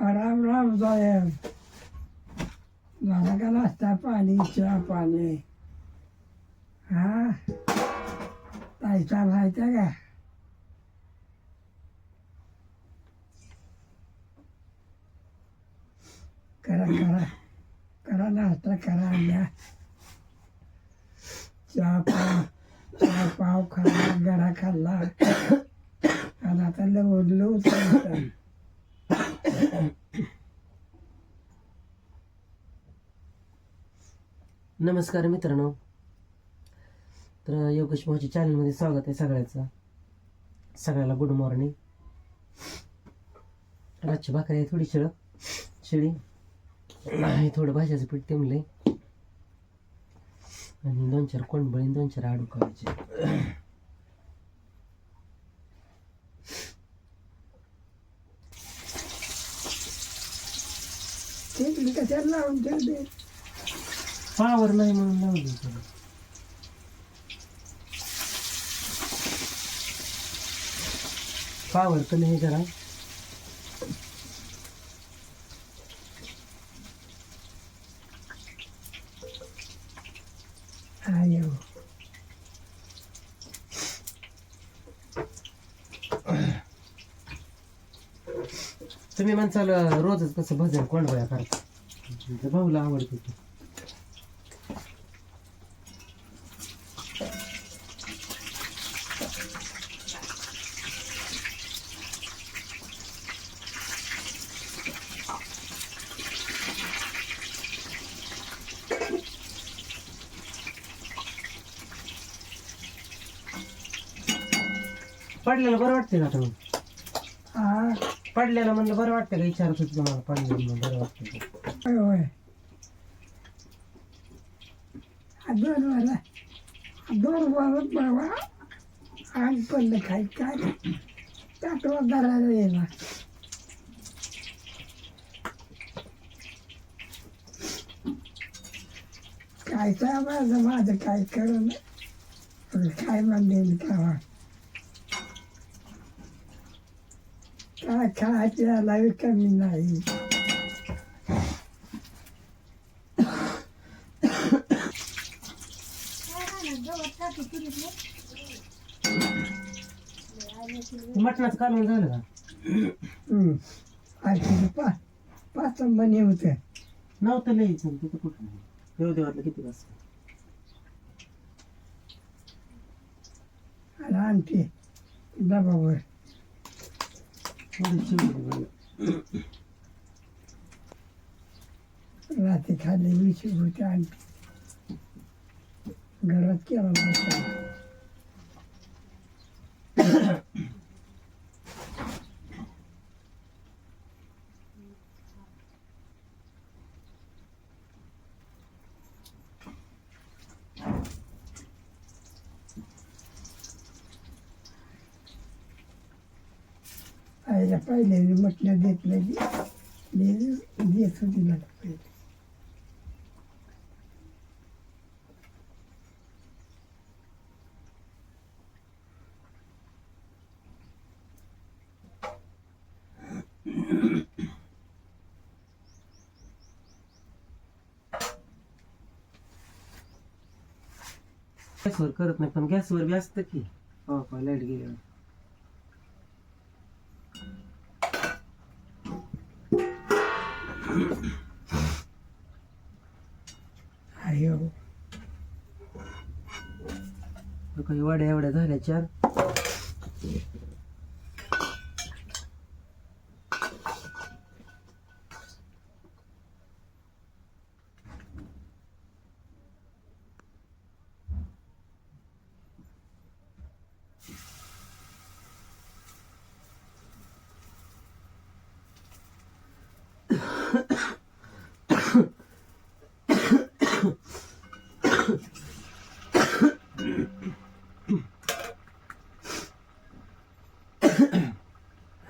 राम राम साहेब. झाला का नाश्ता पाणी चहा पाणी? हा? ताईचा माहिती आहे का? करा करा. करा नाश्ता करा या. चहा पाव चहा पाव खाल्ला गरा खाल्ला. आणि आता लवडलो उचलतं नमस्कार मित्रांनो. तर योगेश भाऊच्या चॅनलमध्ये स्वागत आहे सगळ्याचं. सगळ्याला गुड मॉर्निंग रातची भाकरी आहे थोडी शिळ. शिळी. हे थोडं भाज्याचं पीठ तेमले आणि दोन चार कोंडबळी दोन चार आडू करायचे कशाला लावून ठेवते पावर नाही म्हणून लावली त्याला. पावर कमी जरा आयो. तुम्ही म्हणसाल रोजच कसं भजन कोंडवया करता? तर भाऊला आवडते ते. पडलेलं बरं वाटते का तुम्ही हा. पडलेलं म्हणलं बरं वाटतं का? विचारत होती तुम्हाला पडलेलं म्हणून बरं वाटतं का? होय. होय दोन वाला दोन वाजत बाबा आज पडलं खाय काय? ताटवा धरायला येणार. काय काय माझं माझं काय करून काय म्हणले का काय खायच्या कमी नाही. मटणाचं कालवण झालं का? हम्म. पाच पाच बने होते. नव्हतं लई पण तिथं कुठं नाही. देव देवातलं किती वाजता आणि डबावर थोडी. रात्री खाल्ले वीस होते आणखी. घरात केला नव्हता आईला पहिले म्हटलं देत नाही. देत होती मला पहिले. गॅसवर करत नाही पण गॅसवर बी असतं की. हो का लाइट गेल्यावर हो काही वाड्या एवढ्या झाल्या चार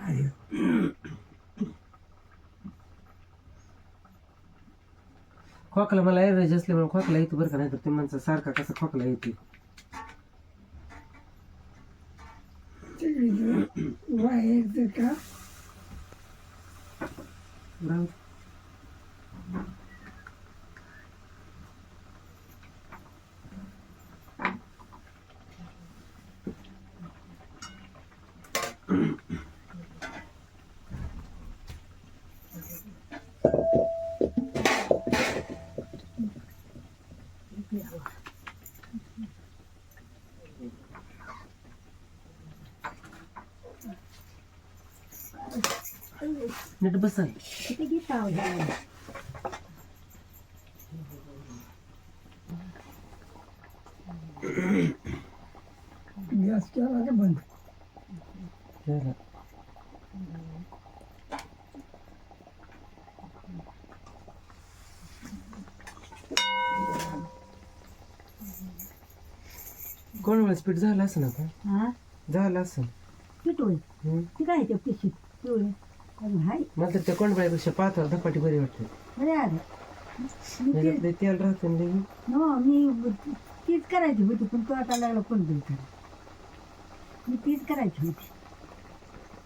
आयो खोकला मला एव्हरेज असल्यामुळे खोकला येतो बरं का? नाही तर ते माणसं सारखा कसा खोकला येते तिकडे बाहेरचं का राहू नीट बसा. किती गीत आवडलं गॅस केला का बंद. झालं कोण वेळेस पीठ झालं असं ना का हा? झालं असं पिटोळी. हम्म. ती काय ते पिशीत? पिवळे. हाय? मला तर त्या कोंडबाईपेक्षा पातळ धपाटी बरी वाटते बरे आले. मी ते तेल राहते ना लई. हो मी तीच करायची होती पण तो आता लागला कोण करा मी तीच करायची होती.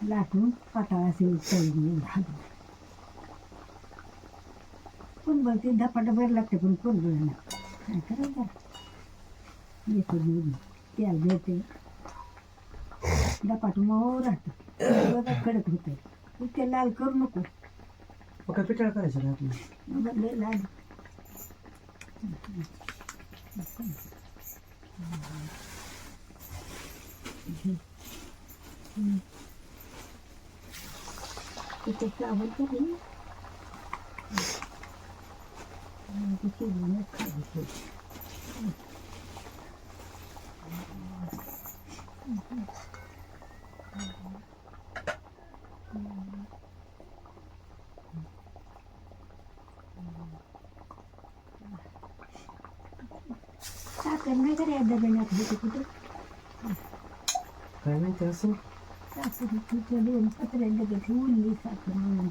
लाटून पाताळ असे तळून घालून कोण बोलते? धपाटा बरं लागते पण कोण बोल काय करायचं? येतो मी तेल मिळते धपाट मऊ राहतं बघा कडक होतं ते लाल करू नको मग काय पिठाळ करायचं का आपलं मग लय लाल तिथे चावल तरी ते शिजवूनच खायचं साखर नाही का रे डब्यात होते कुठे? काय माहिती असं? साखर तिथे दोन पत्र्या साखर म्हणून.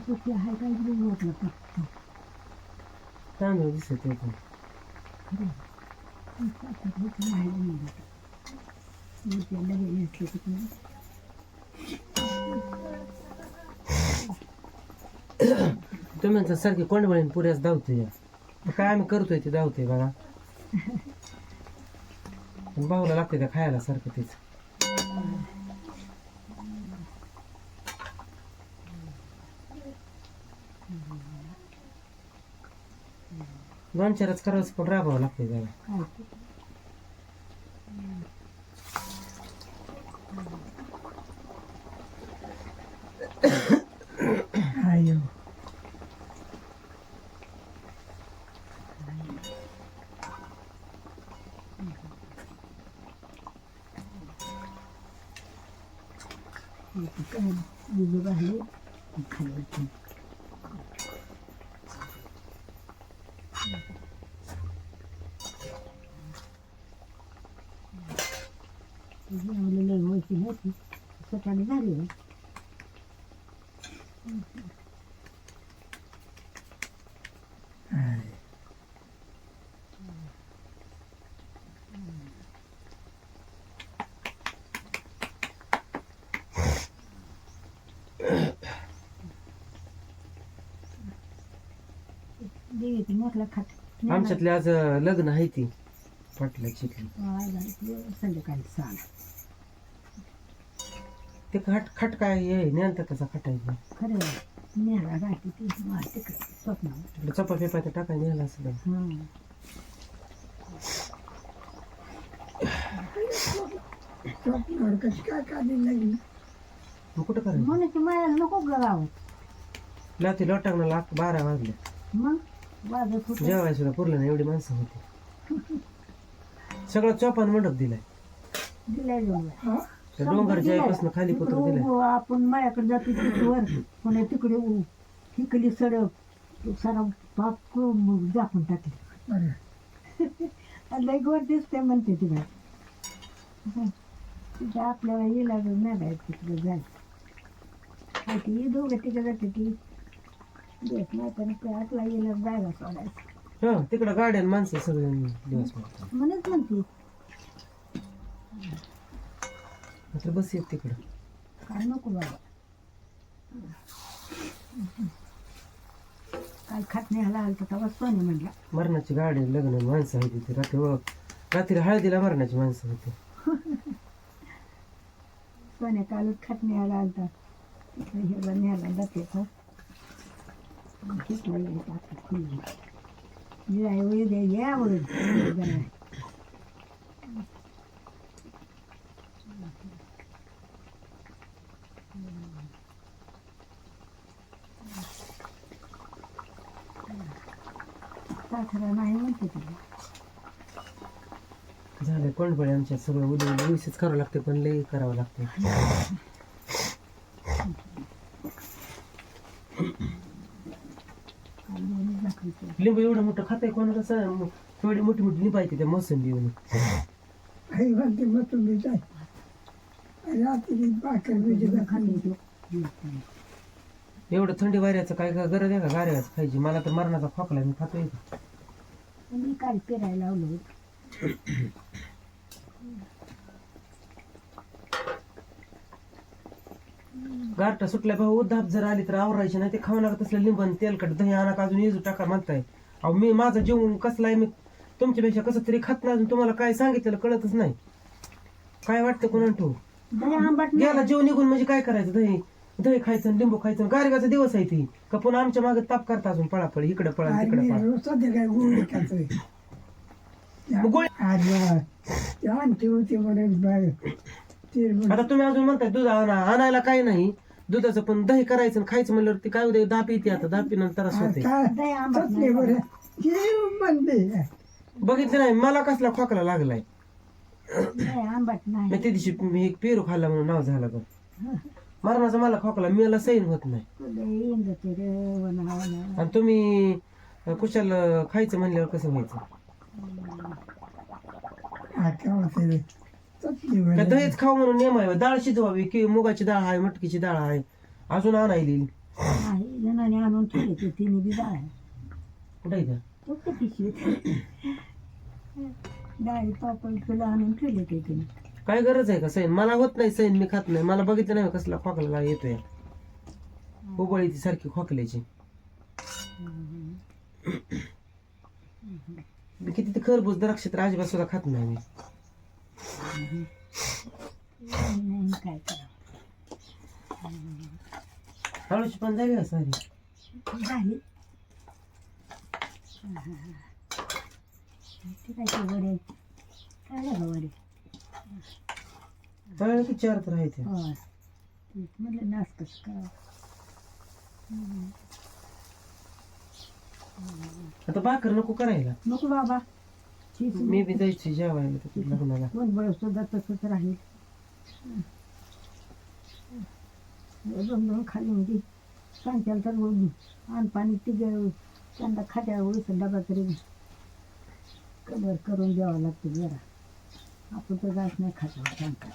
कुठे आहे काय तरी फक्त तांदूळ दिसत ते पण? खरं साखर होती नाही डबे तिकडे तुम्ही सारखी पुऱ्याच धावते या काय आम्ही करतोय ते धावते बघा. पण भाऊला लागते त्या खायला सारखं तेच. दोन चारच करावंच पण राबावं लागते त्याला. काय बिजू घाले खाली जेवलेलं व्हायची नव्हती सकाळी झाली देवीची खाट आमच्यातले आज अं, लग्न आहे ती. पाटलाची संध्याकाळी सहा ते खट खट काय हे नेनता त्याचा खट आहे खरं न्यायला राहते ती तिकडे तिकडे चपा पेपा ते टाकाय नेला असं हां स्वप्नावर कशी काय काढली लागली? मग कुठं करायचं? मला नको गावात लाती लोटांना लाग बारा वाजले. मग? वाजत होत जेवाय सुद्धा पुरलं नाही एवढी माणसं होती. सगळं चोपान मंडप दिलाय. दिलाय जाऊन त्या डोंगर जायपासून खाली पत्र दिलाय. आपण माझ्याकडे जातो तिथवर पुन्हा तिकडे उ- तिकडली सडक तो सारा पाप मग झाकून टाकली. लय गोड दिसते म्हणते ती बाई तिथे आपल्याला ये लागलं नाही तिकडे जायचं. काय ती दोघं तिकडे जाते ती. देत नाही सोडायचं हा तिकडं गाड्या आणि माणसं सगळे दिवस. म्हणत म्हणते मात्र बस येत तिकडं. काय नको बाबा. काय खात नाही ह्याला आलता तेव्हा सोने म्हणला. मरणाची गाडी लग्न माणसं होती ती रात्री व- रात्री हळदीला मरणाची माणसं होती. सोने कालच खात नाही ह्याला आलता. ह्याला न्यायला जातेचा घेतला यायचा आता खुल्ली या उद्या या वळून साखरा नाही म्हणते तुला आमच्या सगळं उद्या उद्या व्यवस्थित करावं लागते पण लई करावं लागते. लिंबू एवढं मोठं खाताय कोणाला कसं थोडी मोठी मोठी लिंबायची त्या मोसंबी म्हणते मग तुम्ही जाय रात्री भाकर बिजी खाल्ली तो एवढं थंडी वाऱ्याचं काय का गरज आहे का गाऱ्याच खायची? मला तर मरणाचा खोकला मी खातोय का? मी काल पेरायला लावलं गारटा सुटल्या भाऊ उद्धाप जर आली तर आवरायची नाही ते खाऊ नका तसलं लिंबन तेलकट दही आणा अजून इजू टाका म्हणताय. अहो मी माझं जेवण कसलं आहे मी तुमच्यापेक्षा कसं तरी खात नाही अजून तुम्हाला काय सांगितलेलं कळतच नाही. काय वाटतं कोणा ठेवू? गेला जेवण निघून म्हणजे काय करायचं? दही दही खायचं लिंबू खायचं गारगाचा दिवस आहे ती. का पुन्हा आमच्या मागे ताप करता अजून पळापळी इकडे पळा तिकडे पळा. सध्या काय गोळी म्हणून ते आता तुम्ही अजून म्हणताय दूध आणा आणायला काही नाही. दुधाचं पण दही करायचं आणि खायचं म्हणल्यावर ती काय उद्या दाप येते आता दापी नंतर असं होते काय? दही आंबट तसले नाही बरं. हे म्हणते. बघितलं नाही मला कसला खोकला लागलाय. दही आंबट नाही. मी त्या दिवशी मी एक पेरू खाल्ला म्हणून नाव झालं बघ मरणाचा मला खोकला मला सैन होत नाही. दही येऊन जाते रे वना वना आणि तुम्ही अं, कुशाल अं, खायचं म्हणल्यावर कसं व्हायचं? हा ते का दहीच खाऊ म्हणून नेम आहे डाळ शिजवावी की मुगाची डाळ आहे मटकीची डाळ आहे. अजून आणायली. नाही जणांनी आणून ठेवले तिने बी डाळ कुठे आहे त्या? तो ते पिशवीत. डाळी पापड तुला आणून ठेवले ते तिने. काय गरज आहे का सैन मला होत नाही सैन मी खात नाही. मला बघितलं नाही कसला खोकला येतोय. उबळी ती सारखी खोकल्याची. मी किती ते खरबूज द्राक्ष तर अजिबात सुद्धा खात नाही मी. नाही काय करा हळूची पण जाईल सॉरी झाली काय वडे काय झालं वडे तळ की चार तर आहे ते. हो म्हटलं नाच कसं का आता भाकर नको करायला. नको बाबा. मी बी जायची जेवायला लग्नाला दोन बळ सुद्धा तसंच राहील. दोन खाली होती सांगताल तर आण पाणी तिघ त्यांना खात्या ओळीचा डबा तरी कलर करून द्यावा लागतो जरा. आपण तर जात नाही खातो सांगता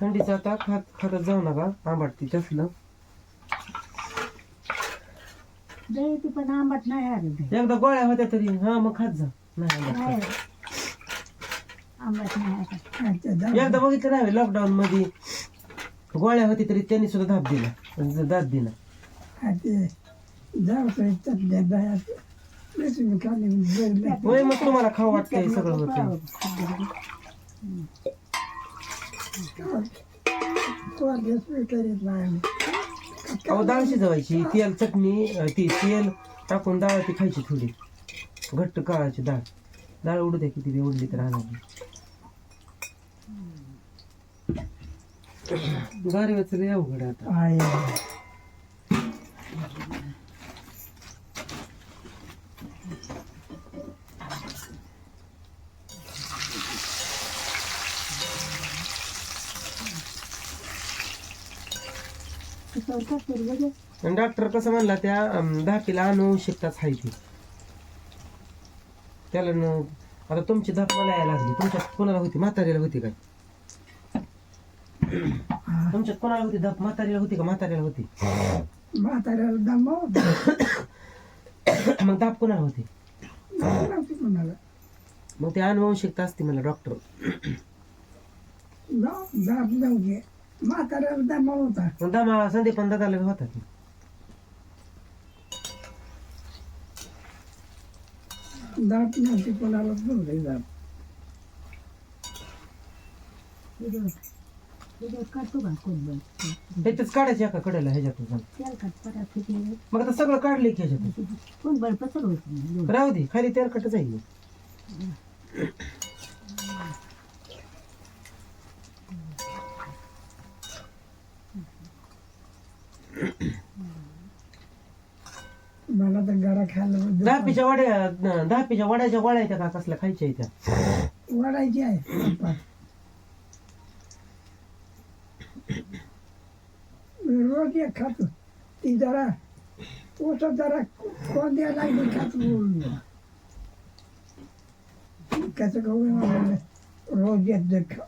थंडीचं आता खात खातच जाऊ नका पण आंबट नाही आलं एकदा गोळ्या होत्या तरी हा मग खात जा. नाही आंबट खात. आंबट. एकदा बघितलं नाही लॉकडाऊन मध्ये गोळ्या होती तरी त्यांनी सुद्धा धाप दिला. दिला. खाली बरं होय मग तुम्हाला खाऊ वाटतंय सगळं नाही अहो डाळ शिजवायची तेल चटणी ती तेल टाकून डाळ ती खायची थोडी. घट्ट काळाची डाळ. डाळ उडू द्या किती बी उडली तर राहणार गारव्याचं लय अवघड आहे आता. डॉक्टर कसं म्हणला त्या धापीला अनुवंशिकताच आहे ती. त्याला न आता तुमची धाप मला यायला लागली. तुमच्यात कोणाला होती? म्हातारीला होती काय? तुमच्यात कोणाला होती धाप? म्हातारीला होती का? म्हातारीला होती? म्हाताऱ्याला दमव मग धाप कोणाला होती? सवय नव्हती कोणाला. मग ते अनुवंशिकता असते मला डॉक्टर. दाब नव्हते. म्हाताऱ्याला दमा होता पण दमा संदीपन दादाला बी होता की. नव्हते कोणालाच नव्हते काढायचे एका कडेला ह्याच्यातून जाऊन. मग आता सगळं काढले की ह्याच्यातून. कोण बळ पसर होत नाही. राहू दे खाली तेल कट गरा खायला म्हणजे दहापीच्या वड्या दहापीच्या वड्याच्या वड्या येत्या का कसल्या खायच्या येत्या वाढायची आहे रोज एक खातो. ती जरा पोट जरा कोण द्यायला लागली खात बोलून कसं कहू रोज एक जर खा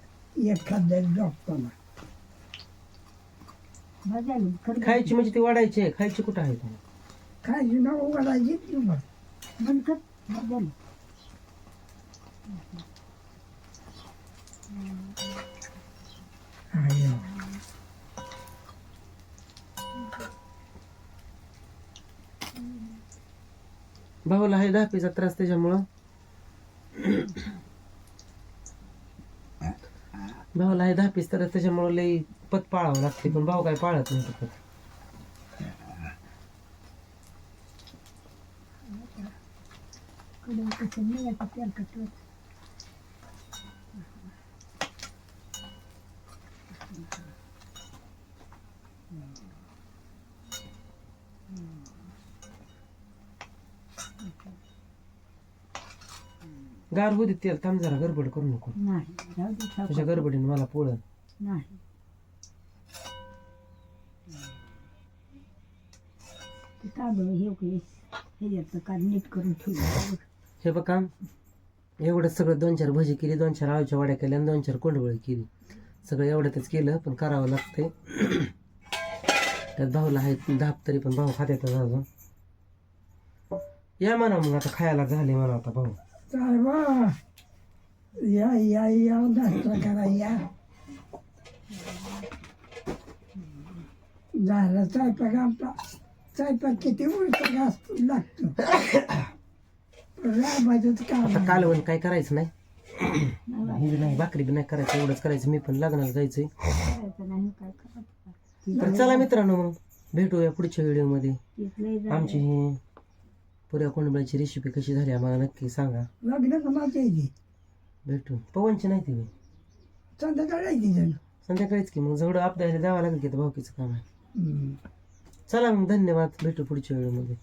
एक खात जाईल डॉक्टरला. खरं खायची म्हणजे ती वाढायची आहे खायची कुठं आहे ती? खायची ना वाढायची ती मग बंद कर. भाजायला हो. भाऊला आहे दहापीचा त्रास त्याच्यामुळं. भाऊला आहे दहापीच त्रास त्याच्यामुळं लई पत पाळावं लागते पण भाऊ काय पाळत नाही पत नाही आता त्याला कटवत गार होते तेल थांब जरा गडबड करू नको. नाही जाऊ दे तुझ्या. गडबडीने मला पोळं नाही. ते बरं हे काही ह्याच्यातलं का नीट करून ठेवलं. हे बघा एवढं सगळं दोन चार भजी केली दोन चार आळूच्या वाड्या केल्या आणि दोन चार कोंडवळी केली. सगळं एवढ्यातच केलं पण करावं लागतंय. त्यात भाऊला आहे धाप तरी पण भाऊ खात्यात अजून. या म्हणा मग आता खायला झाले म्हणा आता भाऊ. काय बा. या या या नाश्ता करा या. झालं स्वयंपाक आमचा. स्वयंपाक किती उलट असतो लागतो. राबायचं आता. कालवण काय करायचं नाही? हे बी नाही भाकरी बी नाही करायचं एवढंच करायचं. मी पण लग्नाला जायचंय. करायचं नाही काय करायचं तर चला मित्रांनो मग भेटूया पुढच्या व्हिडिओमध्ये. लय झालं. आमची ही पुऱ्या कोंडबळीची रेसिपी कशी झाली आम्हाला नक्की सांगा. लग्न कोणाचं आहे? भेटू पवनची नाही ती बी. संध्याकाळी आहे ती जण संध्याकाळीच की मग जवळ आपल्याला द्यावं लागेल की आता भावकीचं काम आहे. हम्म. चला मग धन्यवाद. भेटू पुढच्या व्हिडिओमध्ये.